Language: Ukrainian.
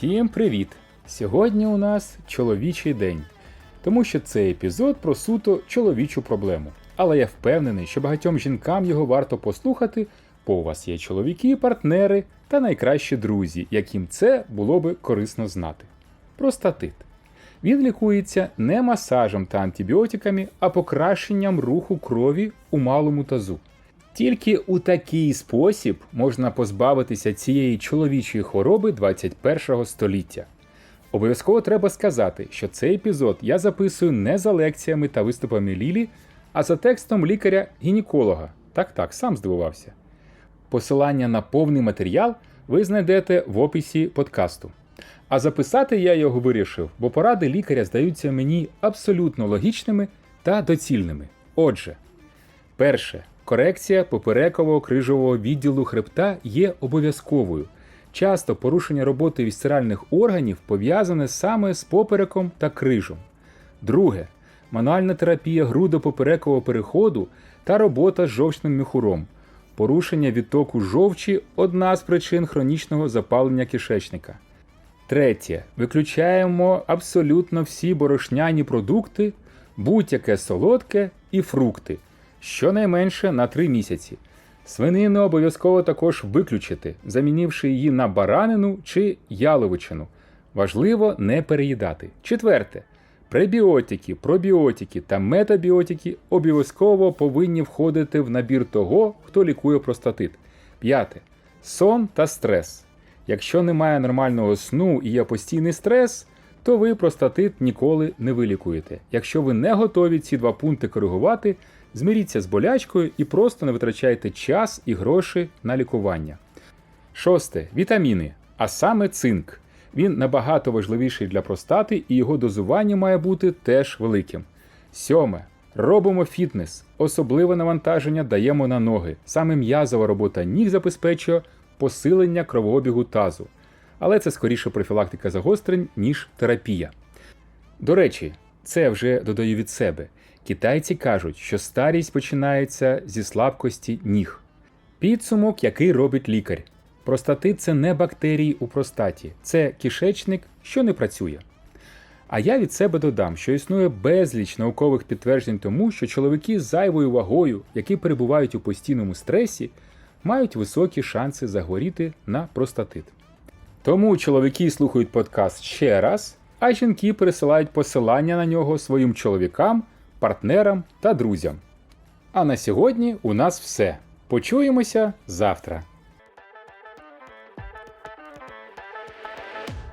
Всім привіт! Сьогодні у нас чоловічий день, тому що цей епізод про суто чоловічу проблему. Але я впевнений, що багатьом жінкам його варто послухати, бо у вас є чоловіки, партнери та найкращі друзі, яким це було би корисно знати. Простатит. Він лікується не масажем та антибіотиками, а покращенням руху крові у малому тазу. Тільки у такий спосіб можна позбавитися цієї чоловічої хвороби 21 століття. Обов'язково треба сказати, що цей епізод я записую не за лекціями та виступами Лілі, а за текстом лікаря-гінеколога. Так так, сам здивувався. Посилання на повний матеріал ви знайдете в описі подкасту. А записати я його вирішив, бо поради лікаря здаються мені абсолютно логічними та доцільними. Отже, перше, корекція поперекового крижового відділу хребта є обов'язковою. Часто порушення роботи вісцеральних органів пов'язане саме з попереком та крижом. Друге, мануальна терапія грудопоперекового переходу та робота з жовчним міхуром. Порушення відтоку жовчі одна з причин хронічного запалення кишечника. Третє. Виключаємо абсолютно всі борошняні продукти, будь-яке солодке і фрукти, щонайменше на 3 місяці. Свинину обов'язково також виключити, замінивши її на баранину чи яловичину. Важливо не переїдати. Четверте. Пребіотики, пробіотики та метабіотики обов'язково повинні входити в набір того, хто лікує простатит. П'яте. Сон та стрес. Якщо немає нормального сну і є постійний стрес, то ви простатит ніколи не вилікуєте. Якщо ви не готові ці два пункти коригувати, змиріться з болячкою і просто не витрачайте час і гроші на лікування. Шосте. Вітаміни, а саме цинк. Він набагато важливіший для простати і його дозування має бути теж великим. Сьоме. Робимо фітнес. Особливе навантаження даємо на ноги. Саме м'язова робота ніг забезпечує посилення кровообігу тазу. Але це скоріше профілактика загострень, ніж терапія. До речі, це вже додаю від себе. Китайці кажуть, що старість починається зі слабкості ніг. Підсумок, який робить лікар. Простатит це не бактерії у простаті, це кишечник, що не працює. А я від себе додам, що існує безліч наукових підтверджень тому, що чоловіки з зайвою вагою, які перебувають у постійному стресі, мають високі шанси загоріти на простатит. Тому чоловіки слухають подкаст ще раз, а жінки пересилають посилання на нього своїм чоловікам, партнерам та друзям. А на сьогодні у нас все. Почуємося завтра.